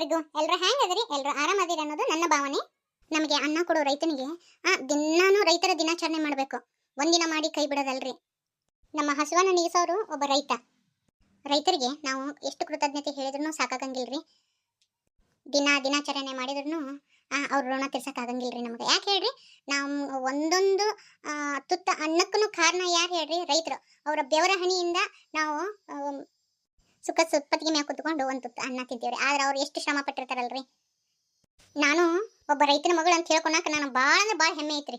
ಎಲ್ರಿಗೂ? ಎಲ್ರು ಹ್ಯಾಂಗ್ ಎಲ್ರು ಆರಾಮದಿರಿ ಅನ್ನೋದು ನನ್ನ ಭಾವನೆ. ನಮಗೆ ಅನ್ನ ಕೊಡೋ ರೈತನಿಗೆ, ಆ ದಿನಾನು ರೈತರ ದಿನಾಚರಣೆ ಮಾಡಬೇಕು. ಒಂದಿನ ಮಾಡಿ ಕೈ ಬಿಡೋದಲ್ರಿ. ನಮ್ಮ ಹಸುವನ್ನ ನೀಗಿಸೋರು ಒಬ್ಬ ರೈತ. ರೈತರಿಗೆ ನಾವು ಎಷ್ಟು ಕೃತಜ್ಞತೆ ಹೇಳಿದ್ರು ಸಾಕಾಗಂಗಿಲ್ರಿ. ದಿನ ದಿನಾಚರಣೆ ಮಾಡಿದ್ರು ಅವ್ರ ಋಣ ತೀರ್ಸಕ್ಕಾಗಂಗಿಲ್ರಿ ನಮಗೆ. ಯಾಕೆ ಹೇಳ್ರಿ? ನಾವು ಒಂದೊಂದು ತುತ್ತ ಅನ್ನಕ್ಕೂ ಕಾರಣ ಯಾರು ಹೇಳ್ರಿ? ರೈತರು. ಅವರ ಬೆವರ ಹನಿಯಿಂದ ನಾವು ಸುಖ ಸುಪ್ಪತ್ತಿಗೆ ಮ್ಯಾಗ ಕುತ್ಕೊಂಡು ಒಂದು ತುತ್ತು ಅನ್ನ ತಿಂತೀವ್ರಿ. ಆದ್ರೆ ಅವ್ರು ಎಷ್ಟು ಶ್ರಮ ಪಟ್ಟಿರ್ತಾರಲ್ರಿ? ನಾನು ಒಬ್ಬ ರೈತನ ಮಗಳು ಅಂತ ಹೇಳ್ಕೊಳಕ್ ನಾನು ಭಾಳ ಅಂದ್ರೆ ಭಾಳ ಹೆಮ್ಮೆ ಐತ್ರಿ.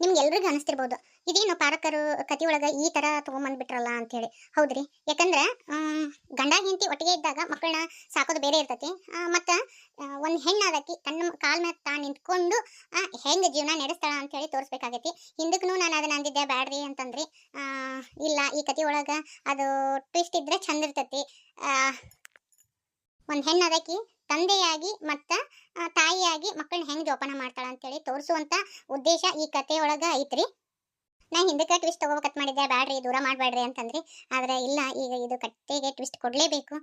ನಿಮ್ಗೆ ಎಲ್ರಿಗೂ ಅನಿಸ್ತಿರ್ಬೋದು, ಇದೇನು ಪಾರಕರು ಕತಿಯೊಳಗೆ ಈ ಥರ ತೊಗೊಂಬಂದ್ಬಿಟ್ರಲ್ಲ ಅಂಥೇಳಿ ಹೌದ್ರಿ? ಯಾಕಂದ್ರೆ ಗಂಡ ಹೆಂಡತಿ ಒಟ್ಟಿಗೆ ಇದ್ದಾಗ ಮಕ್ಕಳನ್ನ ಸಾಕೋದು ಬೇರೆ ಇರ್ತೈತಿ. ಮತ್ತು ಒಂದು ಹೆಣ್ಣಾದಕ್ಕೆ ತನ್ನ ಕಾಲ್ ಮೇಲೆ ತಾ ನಿಂತ್ಕೊಂಡು ಹೆಂಗೆ ಜೀವನ ನಡೆಸ್ತಾಳ ಅಂಥೇಳಿ ತೋರಿಸ್ಬೇಕಾಗೈತಿ. ಹಿಂದಕ್ಕೂ ನಾನು ಅದನ್ನ ಅಂದಿದ್ದೆ, ಬ್ಯಾಡ್ರಿ ಅಂತಂದ್ರಿ. ಇಲ್ಲ, ಈ ಕತಿ ಒಳಗ ಅದು ಟ್ವಿಸ್ಟ್ ಇದ್ದರೆ ಚಂದ ಇರ್ತೈತಿ. ಆ, ಹೆಣ್ಣು ಅದಕ್ಕೆ ತಂದೆಯಾಗಿ ಮತ್ತು ತಾಯಿಯಾಗಿ ಮಕ್ಕಳನ್ನ ಹೆಂಗೆ ಜೋಪಾನ ಮಾಡ್ತಾಳ ಅಂತೇಳಿ ತೋರಿಸುವಂತ ಉದ್ದೇಶ ಈ ಕಥೆಯೊಳಗೆ ಐತ್ರಿ. ನಾ ಹಿಂದಕ್ಕೆ ಟ್ವಿಸ್ಟ್ ತೊಗೋಬೇಕತ್ ಮಾಡಿದ್ದೆ. ಬ್ಯಾಡ್ರಿ ದೂರ ಮಾಡಬೇಡ್ರಿ ಅಂತಂದ್ರಿ. ಆದರೆ ಇಲ್ಲ ಈಗ ಇದು ಕತೆಗೆ ಟ್ವಿಸ್ಟ್ ಕೊಡಲೇಬೇಕು.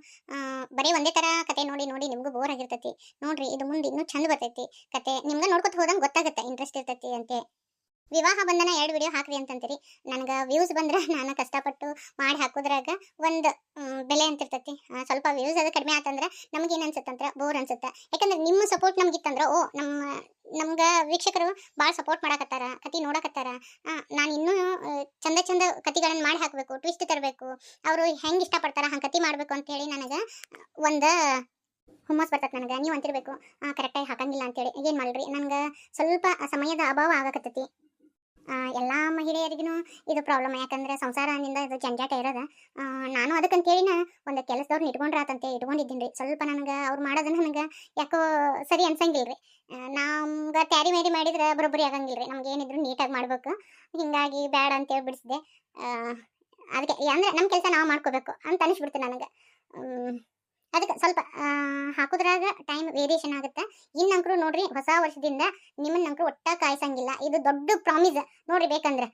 ಬರೀ ಒಂದೇ ತರ ಕತೆ ನೋಡಿ ನೋಡಿ ನಿಮಗೂ ಬೋರ್ ಆಗಿರ್ತೈತಿ. ನೋಡ್ರಿ ಇದು ಮುಂದೆ ಇನ್ನೂ ಚಂದ ಬರ್ತೈತಿ ಕತೆ. ನಿಮ್ಗೆ ನೋಡ್ಕೊತ ಹೋದಂಗೆ ಗೊತ್ತಾಗುತ್ತೆ ಇಂಟ್ರೆಸ್ಟ್ ಇರ್ತೈತಿ ಅಂತೆ. ವಿವಾಹ ಬಂಧನ ಎರಡು ವಿಡಿಯೋ ಹಾಕ್ರಿ ಅಂತಂತೀರಿ. ನನಗೆ ವ್ಯೂಸ್ ಬಂದ್ರೆ ನಾನು ಕಷ್ಟಪಟ್ಟು ಮಾಡಿ ಹಾಕೋದ್ರಾಗ ಒಂದು ಬೆಲೆ ಅಂತ ಇರ್ತೈತಿ ಸ್ವಲ್ಪ ವ್ಯೂಸ್ ಅದು ಕಡಿಮೆ ಆತಂದ್ರೆ ನಮ್ಗೆ ಏನು ಅನ್ಸುತ್ತಂದ್ರೆ ಬೋರ್ ಅನ್ಸುತ್ತೆ. ಯಾಕಂದ್ರೆ ನಿಮ್ಮ ಸಪೋರ್ಟ್ ನಮ್ಗಿತ್ತಂದ್ರೆ, ಓ, ನಮ್ಮ, ನಮ್ಗೆ ವೀಕ್ಷಕರು ಭಾಳ ಸಪೋರ್ಟ್ ಮಾಡಕತ್ತಾರ ಕತಿ ನೋಡಕತ್ತಾರ. ನಾನು ಇನ್ನೂ ಚಂದ ಚಂದ ಕತಿಗಳನ್ನು ಮಾಡಿ ಹಾಕಬೇಕು ಟ್ವಿಸ್ಟ್ ತರಬೇಕು. ಅವರು ಹೆಂಗೆ ಇಷ್ಟಪಡ್ತಾರೆ ಹಂಗೆ ಕತಿ ಮಾಡಬೇಕು ಅಂತ ಹೇಳಿ ನನಗೆ ಒಂದು ಹುಮ್ಮಸ್ ಬರ್ತೈತೆ ನನಗೆ. ನೀವು ಅಂತಿರಬೇಕು ಕರೆಕ್ಟಾಗಿ ಹಾಕಂಗಿಲ್ಲ ಅಂತೇಳಿ ಏನು ಮಾಡ್ರಿ? ನನಗೆ ಸ್ವಲ್ಪ ಸಮಯದ ಅಭಾವ ಆಗಕತ್ತೈತಿ. ಎಲ್ಲ ಮಹಿಳೆಯರಿಗೂ ಇದು ಪ್ರಾಬ್ಲಮ್ ಯಾಕಂದ್ರೆ ಸಂಸಾರದಿಂದ ಇದು ಜಂಜಾಟ ಇರೋದ. ನಾನು ಅದಕ್ಕಂತೇಳಿನ ಒಂದು ಕೆಲಸದವ್ರನ್ನ ಇಟ್ಕೊಂಡ್ರಾತಂತೆ, ಇಟ್ಕೊಂಡಿದ್ದೀನಿ ರೀ. ಸ್ವಲ್ಪ ನನಗೆ ಅವ್ರು ಮಾಡೋದನ್ನ ನನಗೆ ಯಾಕೋ ಸರಿ ಅನ್ಸಂಗಿಲ್ಲ ರೀ ನಮ್ಗೆ ತ್ಯಾರಿ ಮೇರಿ ಮಾಡಿದ್ರೆ ಬರೋಬ್ಬರಿ ರೀ ನಮ್ಗೆ ಏನಿದ್ರು ನೀಟಾಗಿ ಮಾಡಬೇಕು. ಹಿಂಗಾಗಿ ಬೇಡ ಅಂತೇಳಿ ಬಿಡಿಸಿದೆ. ಅದಕ್ಕೆ ಅಂದ್ರೆ ನಮ್ಮ ಕೆಲಸ ನಾವು ಮಾಡ್ಕೋಬೇಕು ಅಂತ ಅನಿಸ್ಬಿಡ್ತು ನನಗೆ. ಅದಕ್ಕೆ ಸ್ವಲ್ಪ ಹಾಕೋದ್ರಾಗ ಟೈಮ್ ವೇರಿಯೇಷನ್ ಆಗುತ್ತೆ. ಇನ್ನಂಕ್ರು ನೋಡ್ರಿ ಹೊಸ ವರ್ಷದಿಂದ ನಿಮ್ಮನ್ನಂಕರು ಒಟ್ಟ ಕಾಯಿಸಂಗಿಲ್ಲ. ಇದು ದೊಡ್ಡ ಪ್ರಾಮಿಸ್ ನೋಡ್ರಿ ಬೇಕಂದ್ರೆ.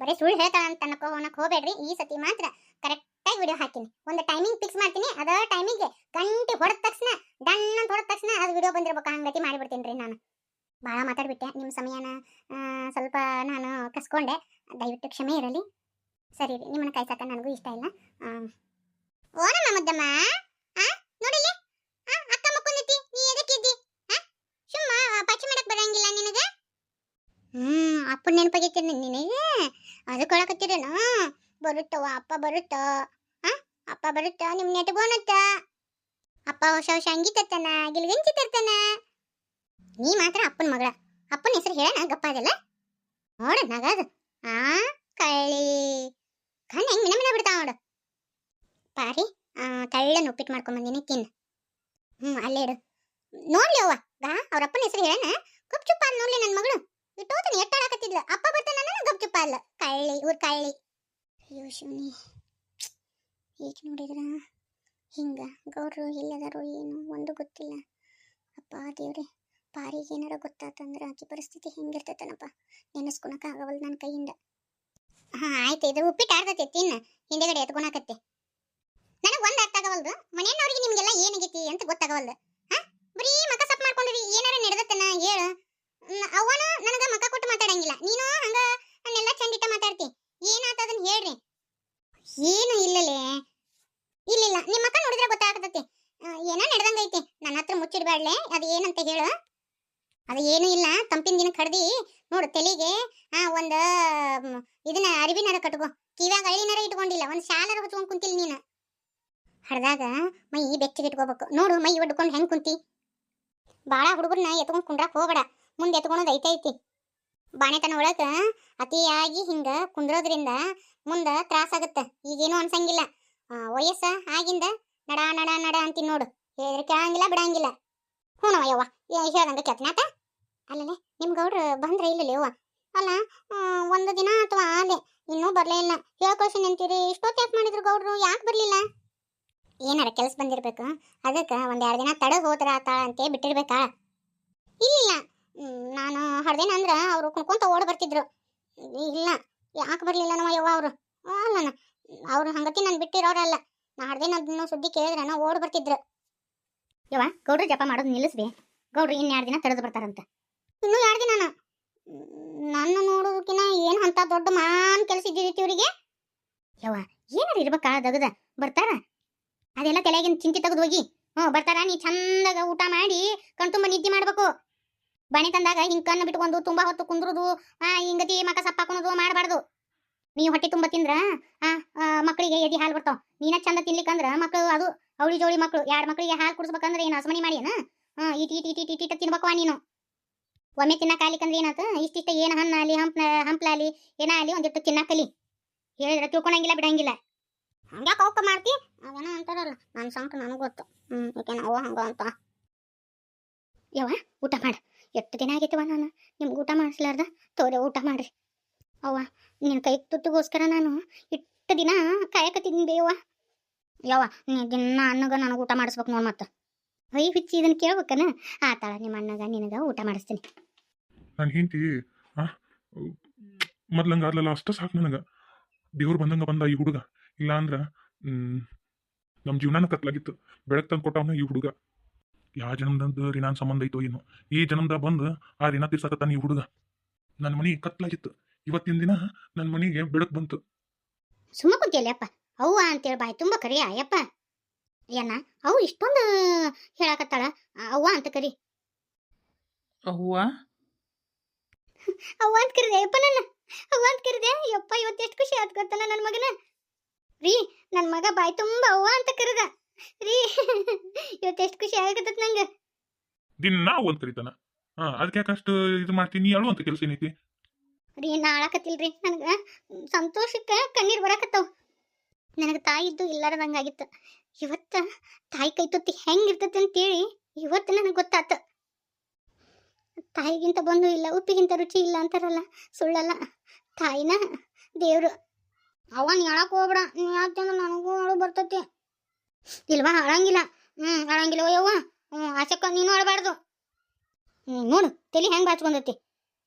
ಬರೀ ಸುಳ್ಳು ಹೇಳ್ತಾಳ ಅಂತ ಅನ್ನಕೋ ಅನ್ನಕ್ ಹೋಗ್ಬೇಡ್ರಿ. ಈ ಸತಿ ಮಾತ್ರ ಕರೆಕ್ಟಾಗಿ ವಿಡಿಯೋ ಹಾಕಿನಿ. ಒಂದು ಟೈಮಿಂಗ್ ಫಿಕ್ಸ್ ಮಾಡ್ತೀನಿ. ಅದ ಟೈಮಿಗೆ ಗಂಟೆ ಹೊಡೆದ ತಕ್ಷಣ ಡನ್ ಅಂತ ಹೊಡೆದ ತಕ್ಷಣ ಅದು ವಿಡಿಯೋ ಬಂದಿರ್ಬೇಕು. ಹಂಗತಿ ಮಾಡಿಬಿಡ್ತೀನಿ ರೀ ನಾನು. ಭಾಳ ಮಾತಾಡ್ಬಿಟ್ಟೆ. ನಿಮ್ಮ ಸಮಯನ ಸ್ವಲ್ಪ ನಾನು ಕಸ್ಕೊಂಡೆ. ದಯವಿಟ್ಟು ಕ್ಷಮೆ ಇರಲಿ. ಸರಿ ರೀ, ನಿಮ್ಮನ್ನ ಕಾಯ್ಸಕ್ಕ ನನಗೂ ಇಷ್ಟ ಇಲ್ಲ. ಓನಮ್ಮ ಮುದ್ದಮ್ಮ ಆ ನೋಡಿಲ್ಲಿ ಆ, ಅಕ್ಕ ಮಕ್ಕೊಂದೈತಿ ನೀ ಎದಕ್ಕಿದ್ದಿ ಆ ಸುಮ್ಮ ಪಚ್ಚಿ ಮಾಡಕ್ ಬರಂಗಿಲ್ಲ ನಿನಗ ಹ್ಮ್ ಅಪ್ಪನ ನೆನಪಾಗೈತಿ ನಿನಗೆ? ಅದು ಕೊಳಕತ್ತೀರೇನ ಬರುತ್ತವ ಅಪ್ಪ ಬರುತ್ತ? ಅಪ್ಪ ಬರುತ್ತ? ನೆಟ್ ಬೋನತ್ತ ಅಪ್ಪ ಹೊಸ ಹೊಸ ಅಂಗಿ ತರ್ತಾನ ಗಿಲ್ಗಂಜಿ ತರ್ತಾನ? ನೀ ಮಾತ್ರ ಅಪ್ಪನ ಮಗಳ. ಅಪ್ಪನ ಹೆಸರು ಹೇಳಣ ಗಪ್ಪ ಅದಲ್ಲ? ನೋಡ ನಗದು. ಆ ಕಳ್ಳಿ. ಕಣ್ಣು ಹೆಂಗ್ ಮಿನ ಮಿನ ಬಿಡ್ತಾವ ನೋಡು. ಪಾರಿ ಆ, ತೆಳ್ಳನ ಉಪ್ಪಿಟ್ಟು ಮಾಡ್ಕೊಂಬಂದಿನಿ ತಿನ್ನು. ಹ್ಞೂ ಅಲ್ಲೇ ಇಡು. ನೋಡ್ಲಿ ಅವ್ವ. ಗಾ ಅವ್ರ ಅಪ್ಪನ ಹೆಸರು ಹೇಳಣ. ಗಪ್ ಚುಪ್ಪ ನೋಡ್ಲಿ ನನ್ನ ಮಗಳು. ಇಟ್ಟೋತನ ಎಟ್ಟಾಡಕತ್ತಿದ್ಲ ಅಪ್ಪ ಬರ್ತಾನ ನಾನು ಗಪ್ ಚುಪ್ಪ ಅಲ್ಲ ಕಳ್ಳಿ, ಊರ್ ಕಳ್ಳಿ. ಅಯ್ಯೋ ಶಿವನಿ. ಈಗ ನೋಡಿದ್ರ? ಹಿಂಗ, ಗೌಡ್ರು ಎಲ್ಲದಾರು ಏನು? ಒಂದು ಗೊತ್ತಿಲ್ಲ. ಅಪ್ಪ ದೇವ್ರಿ, ಪಾರಿಗೆ ಏನಾರ ಗೊತ್ತಾತಂದ್ರ ಆಕಿ ಪರಿಸ್ಥಿತಿ ಹೆಂಗಿರ್ತೈತನಪ್ಪ. ನೆನೆಸ್ಕೊಳಕ ಆಗವಲ್ ನನ್ನ ಕೈಯಿಂದ. ಹಾ, ಆಯ್ತು, ಇದು ಉಪ್ಪಿಟ್ಟು ಆಡ್ತೈತಿ ತಿನ್ನ ಹಿಂದೆಗಡೆ ಎತ್ಕೊಳಕತ್ತೆ ನನಗೆ ಒಂದು ಅರ್ಥ ಆಗವಲ್ದು. ಮನೆಯವ್ರಿಗೆ ನಿಮ್ಗೆಲ್ಲ ಏನಾಗೈತಿ ಅಂತ ಗೊತ್ತಾಗವಲ್ದು. ಹಾ? ಬರೀ ಮಕ ಸಪ್ ಮಾಡ್ಕೊಂಡ್ರಿ, ಏನಾರ ನಡೆದತ್ತನ? ಹೇಳು. ಮ್, ಅವ್ವನ ನನಗ ಮಕ ಕೊಟ್ಟು ಮಾತಾಡಂಗಿಲ್ಲ ನೀನು ಹಂಗ ನನ್ನೆಲ್ಲ ಚಂದಿಟ್ಟ ಮಾತಾಡ್ತಿ ಏನಾತ ಅದನ್ನ ಹೇಳ್ರಿ ಏನು ಇಲ್ಲಲೇ ಇಲ್ಲಿಲ್ಲ ನಿಮ್ಮ ಮಕ ನೋಡಿದ್ರೆ ಗೊತ್ತಾಗತೈತಿ ಏನೋ ನಡೆದಂಗೈತಿ ನನ್ನ ಹತ್ರ ಮುಚ್ಚಿಡ್ಬೇಡ್ಲೆ ಅದು ಏನಂತ ಹೇಳು ಅದು ಏನು ಇಲ್ಲ ತಂಪಿನ ದಿನ ಕಡ್ದಿ ನೋಡು ತಲೆಗೆ ಆ ಒಂದ ಮ್, ಇದನ್ನ ಅರಿವಿನಾರ ಕಟ್ಕೋ ಕಿವ್ಯಾಗ ಅಳಿನಾರ ಇಟ್ಕೊಂಡಿಲ್ಲ ಒಂದ್ ಶಾಲರ ಹೊಚ್ಕೊಂಡ್ ಕುಂತಿಲ್ಲ ನೀನು ಹಡ್ದಾಗ ಮೈ ಬೆಚ್ಚಗೆ ಇಟ್ಕೋಬೇಕು ನೋಡು ಮೈ ಒಡ್ಕೊಂಡು ಹೆಂಗ್ ಕುಂತಿ ಬಾಳ ಹುಡುಗರ್ನ ಎತ್ಕೊಂಡ್ ಕುಂಡ್ರಾಕ್ ಹೋಗ್ಬೇಡ ಮುಂದೆ ಎತ್ಕೊಳೋದು ಐತೈತಿ. ಬಾಣೆತನ ಒಳಗ ಅತಿಯಾಗಿ ಹಿಂಗ ಕುಂದ್ರೋದ್ರಿಂದ ಮುಂದೆ ತ್ರಾಸ ಆಗತ್ತ. ಈಗೇನು ಅನ್ಸಂಗಿಲ್ಲ. ವಯಸ್ಸ ಆಗಿಂದ ನಡ ನಡ ನಡ ಅಂತೀನಿ ನೋಡು. ಆಗಂಗಿಲ್ಲ ಬಿಡಂಗಿಲ್ಲ. ಹ್ಞೂ ಯವ್ವ ಹೇಳ್ದಂಗ ಕೆತ್ನಾತ ಅಲ್ಲಲೆ ನಿಮ್ಮ ಗೌಡ್ರು ಬಂದ್ರೆ ಇಲ್ಲಲ್ಲೇ ಯವ್ವ? ಅಲ್ಲ ಒಂದು ದಿನ ಅಥವಾ ಆಲೆ ಇನ್ನೂ ಬರಲೇ ಇಲ್ಲ. ಹೇಳ್ಕೊಳ್ಸಿ ಅಂತೀರಿ? ಇಷ್ಟೊತ್ತು ಯಾಕೆ ಮಾಡಿದ್ರು ಗೌಡ್ರು ಯಾಕೆ ಬರಲಿಲ್ಲ? ಏನಾರ ಕೆಲಸ ಬಂದಿರ್ಬೇಕು? ಅದಕ್ಕೆ ಒಂದು ಎರಡು ದಿನ ತಡ ಹೋದ್ರ ಆತ ಅಂತೇ ಬಿಟ್ಟಿರ್ಬೇಕಾ ಇಲ್ಲಿಲ್ಲ. ಹ್ಮ್, ನಾನು ಹಡ್ದೇನ ಅಂದ್ರ ಅವ್ರು ಕುಣ್ಕೊಂತ ಓಡ್ ಬರ್ತಿದ್ರು. ಇಲ್ಲ ಯಾಕೆ ಬರಲಿಲ್ಲ ನಮ್ಮ ಯವ್ವ ಅವರು? ಅಲ್ಲ ಅವ್ರು ಹಂಗತಿ ನಾನು ಬಿಟ್ಟಿರೋರಲ್ಲ ನಾ ಹಡ್ದೇನದನ್ನು ಸುದ್ದಿ ಕೇಳಿದ್ರೆ ಓಡ್ ಬರ್ತಿದ್ರು. ಯವ್ವ ಗೌಡ್ರ ಜಪ ಮಾಡೋದು ನಿಲ್ಲಿಸ್ಬಿ. ಗೌಡ್ರು ಇನ್ನು ಎರಡು ದಿನ ತಡೆದು ಬರ್ತಾರಂತ. ಇನ್ನೂ ಎರಡು ದಿನ ನನ್ನ ನೋಡೋದಕ್ಕಿನ ಏನು ಅಂತ ದೊಡ್ಡ ಮಾನ್ ಕೆಲಸ ಇದ್ದಿದ್ದೀತಿ ಇವರಿಗೆ? ಯವ್ವ ಏನಾರ ಇರ್ಬೇಕಾ ದಗದ? ಬರ್ತಾರ? ಅದೆಲ್ಲ ತಲೆಯಾಗಿನ ಚಿಂತೆ ತೆಗೆದು ಹೋಗಿ. ಹ್ಞೂ ಬರ್ತಾರ ನೀ ಚಂದಾಗ ಊಟ ಮಾಡಿ ಕಣ್ತುಂಬ ನಿದ್ದೆ ಮಾಡ್ಬೇಕು. ಬಣಿ ತಂದಾಗ ಹಿಂಗ್ ಕಣ್ಣು ಬಿಟ್ಕೊಂಡು ತುಂಬಾ ಹೊತ್ತು ಕುಂದ್ರುದು ಹಿಂಗತಿ ಮಕ ಸಪ್ಪ ಹಾಕೊಳೋದು ಮಾಡಬಾರ್ದು. ನೀವು ಹೊಟ್ಟೆ ತುಂಬ ತಿಂದ್ರ? ಆ ಮಕ್ಕಳಿಗೆ ಎದಿ ಹಾಲು ಬರ್ತಾವ ನೀನ ಚಂದ ತಿನ್ಲಿಕ್ಕಂದ್ರ ಮಕ್ಕಳು ಅದು ಅವಳಿ ಜೋಳಿ ಮಕ್ಕಳು ಎರಡು ಮಕ್ಕಳಿಗೆ ಹಾಲು ಕುಡಿಸ್ಬೇಕಂದ್ರೆ ಏನು ಹಸಮಣಿ ಮಾಡಿ ಹಾ eat eat eat eat eat eat ನೀನು. ಒಮ್ಮೆ ತಿನ್ನಕಾಲಿಕಂದ್ರೆ ಏನಾತ? ಇಷ್ಟಿಷ್ಟ ಏನು ಹಣ್ಣಾಲಿ ಹಂಪ್ ಹಂಪ್ಲಾಲಿ ಏನಾಲಿ ಒಂದಿಟ್ಟು ತಿನ್ನಕಲಿ. ಹೇಳಿದ್ರೆ ತಿಳ್ಕೊಳಂಗಿಲ್ಲ, ಬಿಡಂಗಿಲ್ಲ. ಹಂಗೆ ಕೌಕ ಮಾಡ್ತಿ? ಅದೇನೋ ಅಂತಾರಲ್ಲ ನನ್ನ ಸಂಕ ನನಗೆ ಗೊತ್ತು. ಹ್ಞೂ ಯಾಕೆ ನಾವು ಹಂಗ ಅಂತ ಯವ್ವ, ಊಟ ಮಾಡ. ಎಷ್ಟು ದಿನ ಆಗಿತ್ತು ನಾನು? ನಿಮ್ಗೆ ಊಟ ಮಾಡಿಸ್ಲಾರ್ದ? ತೋರೆ ಊಟ ಮಾಡ್ರಿ. ಅವ್ವ ನಿನ್ನ ಕೈ ತುತ್ತಿಗೋಸ್ಕರ ನಾನು ಇಷ್ಟು ದಿನ ಕಾಯಕತ್ತಿದ್ದೀನಿ ಬೇವ ಯವ್ವ, ನೀ ದಿನ ಅನ್ನಗ ನನಗೆ ಊಟ ಮಾಡಿಸ್ಬೇಕು ನೋಡ್ ಮತ್ತೆ. ಹೊಯ್ ಹುಚ್ಚಿ ಇದನ್ನ ಕೇಳ್ಬೇಕನ? ತಾಳ ನಿಮ್ಮ ಅಣ್ಣಗ ನಿನಗ ಊಟ ಮಾಡಿಸ್ತೀನಿ. ನನ್ನ ಹಿಂತಿ ಆ ಮೊದ್ಲಂಗ ಅದ್ಲಲ್ಲ ಅಷ್ಟ ಸಾಕು ನನಗೆ. ದೇವ್ರು ಬಂದಂಗ ಬಂದ ಈ ಹುಡುಗ. ಇಲ್ಲ ಅಂದ್ರೆ ನಮ್ಮ ಜೀವನಾನ ಕತ್ಲಾಗಿತ್ತು. ಬೆಳಕ್ ತಂದು ಕೊಟ್ಟವನ ಈ ಹುಡುಗ. ಯಾವ ಜನ್ಮದ ರಿನಾನ್ ಸಂಬಂಧ ಐತೋ ಏನೋ. ಈ ಜನ್ಮದ ಬಂದು ಆ ರಿನ ತೀರ್ಸಕ ನೀವು ಹುಡುಗ. ನನ್ನ ಮನಿ ಕತ್ಲಾಗಿತ್ತು ಇವತ್ತಿನ ದಿನ ನನ್ನ ಮನಿಗೆ ಬೆಳಕ್ ಬಂತು. ಸುಮ್ಮ ಕುಂತಿಯಲ್ಲಪ್ಪ ಅವ್ವ ಅಂತೇಳಿ ಬಾಯಿ ತುಂಬ ಕರಿಯ ಅಯ್ಯಪ್ಪ ಏನ ಅವು ಇಷ್ಟೊಂದು ಹೇಳಕತ್ತಾಳ. ಅವ್ವ ಅಂತ ಕರಿ. ಅವ್ವ? ಅವ್ವ ಅಂತ ಕರಿದೆ ಅಯ್ಯಪ್ಪ ನನ್ನ. ಅವ್ವ ಅಂತ ಕರಿದೆ ಯಪ್ಪ ಇವತ್ತು ಎಷ್ಟು ಖುಷಿ ಆತ್ ಗೊತ್ತಲ್ಲ ನನ್ನ ಮಗನ? ರೀ ನನ್ನ ಮಗ ಬಾಯಿ ತುಂಬ ಅವ್ವ ಅಂತ ಕರೆದ. ರೀ. ಇವತ್ತು ಎಷ್ಟು ಖುಷಿ ಆಗತ್ತ ನಂಗೆ. ದಿನ ಒಂದ್ ಕರಿತಾನ. ಹಾ ಅದಕ್ಕೆ ಯಾಕಷ್ಟು ಇದು ಮಾಡ್ತೀನಿ? ಅಳು ಅಂತ ಕೆಲಸ ಏನೈತಿ ರೀ ನಾ ಅಳಕತ್ತಿಲ್ರಿ. ನನಗೆ ಸಂತೋಷಕ್ಕೆ ಕಣ್ಣೀರು ಬರಕತ್ತವ. ನನಗೆ ತಾಯಿ ಇದ್ದು ಇಲ್ಲಾರದಂಗಾಗಿತ್ತು ಇವತ್ತು ತಾಯಿ ಕೈ ತುತ್ತಿ ಹೆಂಗಿರ್ತೈತೆ ಅಂತೇಳಿ ಇವತ್ತು ನನಗೆ ಗೊತ್ತಾತ. ತಾಯಿಗಿಂತ ಬಂದು ಇಲ್ಲ ಉಪ್ಪಿಗಿಂತ ರುಚಿ ಇಲ್ಲ ಅಂತಾರಲ್ಲ ಸುಳ್ಳಲ್ಲ. ತಾಯಿನ ದೇವ್ರು. ಅವನ್ ಹೇಳಕ್ ಹೋಗ್ಬೇಡ. ನೀ ಯಾಕಂದ್ರೆ ನನಗೂ ಅಳು ಬರ್ತೈತಿ? ಇಲ್ವಾ? ಅಳಂಗಿಲ್ಲ. ಹ್ಞೂ ಅಳಂಗಿಲ್ಲ. ಯವ್ವ ಹ್ಞೂ ಆಸಕ್ಕ ನೀನು ಅಳಬಾರ್ದು. ಹ್ಞೂ ನೋಡು, ತಲೆ ಹೆಂಗೆ ಬಾಚ್ಕೊಂಡೈತಿ?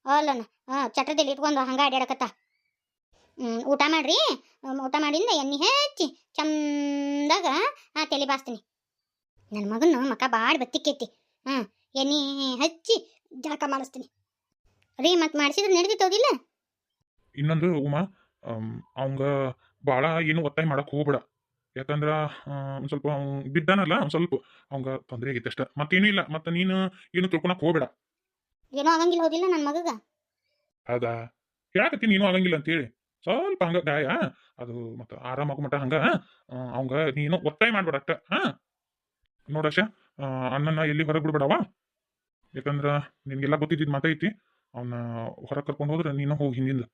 ಅಲ್ಲನ ಹಾಂ ಚಟ್ರದಲ್ಲಿ ಇಟ್ಕೊಂಡು ಹಂಗೆ ಅಡ್ಯಾಡಕತ್ತ. ಹ್ಞೂ ಊಟ ಮಾಡ್ರಿ. ಊಟ ಮಾಡಿಂದ ಎಣ್ಣೆ ಹೆಚ್ಚಿ, ಚಂದಾಗ, ಆ, ತಲೆ ಬಾಸ್ತೀನಿ ನನ್ನ ಮಗನ ಮಕ ಭಾಳ ಬತ್ತಿಕ್ಕೈತಿ. ಹಾಂ, ಎಣ್ಣೆ ಹಚ್ಚಿ ಜಳಕ ಮಾಡಿಸ್ತೀನಿ. ರೀ, ಮತ್ತೆ ಮಾಡಿಸಿದ್ರೆ ನಡೀತೋದಿಲ್ಲ ಇನ್ನೊಂದು ಉಮಾ ಅವಂಗ ಭಾಳ ಏನು ಒತ್ತಾಯ ಮಾಡಕ್ ಹೋಗ್ಬೇಡ. ಯಾಕಂದ್ರ ಒಂದು ಸ್ವಲ್ಪ ಬಿದ್ದಾನಲ್ಲ ಒಂದು ಸ್ವಲ್ಪ ಅವಂಗ ತೊಂದರೆ ಆಗಿತ್ತು ಅಷ್ಟ. ಮತ್ತೇನು ಇಲ್ಲ. ಮತ್ತೆ ನೀನು ಏನು ತಿಳ್ಕೊಳಕ್ ಹೋಗ್ಬೇಡ. ಏನೋ ಆಗಂಗಿಲ್ಲ ಹೋದಿಲ್ಲ ನನ್ನ ಮಗಗ? ಹೌದಾ? ಹೇಳಕತ್ತೀನಿ ನೀನು ಆಗಂಗಿಲ್ಲ ಅಂತೇಳಿ. ಸ್ವಲ್ಪ ಹಂಗ ಗಾಯ. ಅದು ಮತ್ತೆ ಆರಾಮಾಗ ಮಟ್ಟ ಹಂಗ ಅವಂಗ ನೀನು ಒತ್ತಾಯ ಮಾಡ್ಬೇಡ ಅಷ್ಟ. ಹಾ ನೋಡಶ ಅಣ್ಣನ ಎಲ್ಲಿ ಹೊರಗೆ ಬಿಡ್ಬೇಡವ? ಯಾಕಂದ್ರ ನಿನ್ಗೆಲ್ಲ ಗೊತ್ತಿದ್ದಿದ್ ಮಾತೈತಿ. ಅವನ್ನ ಹೊರಗೆ ಕರ್ಕೊಂಡು ಹೋದ್ರೆ ನೀನು ಹೋಗಿ ಹಿಂದಿಂದ.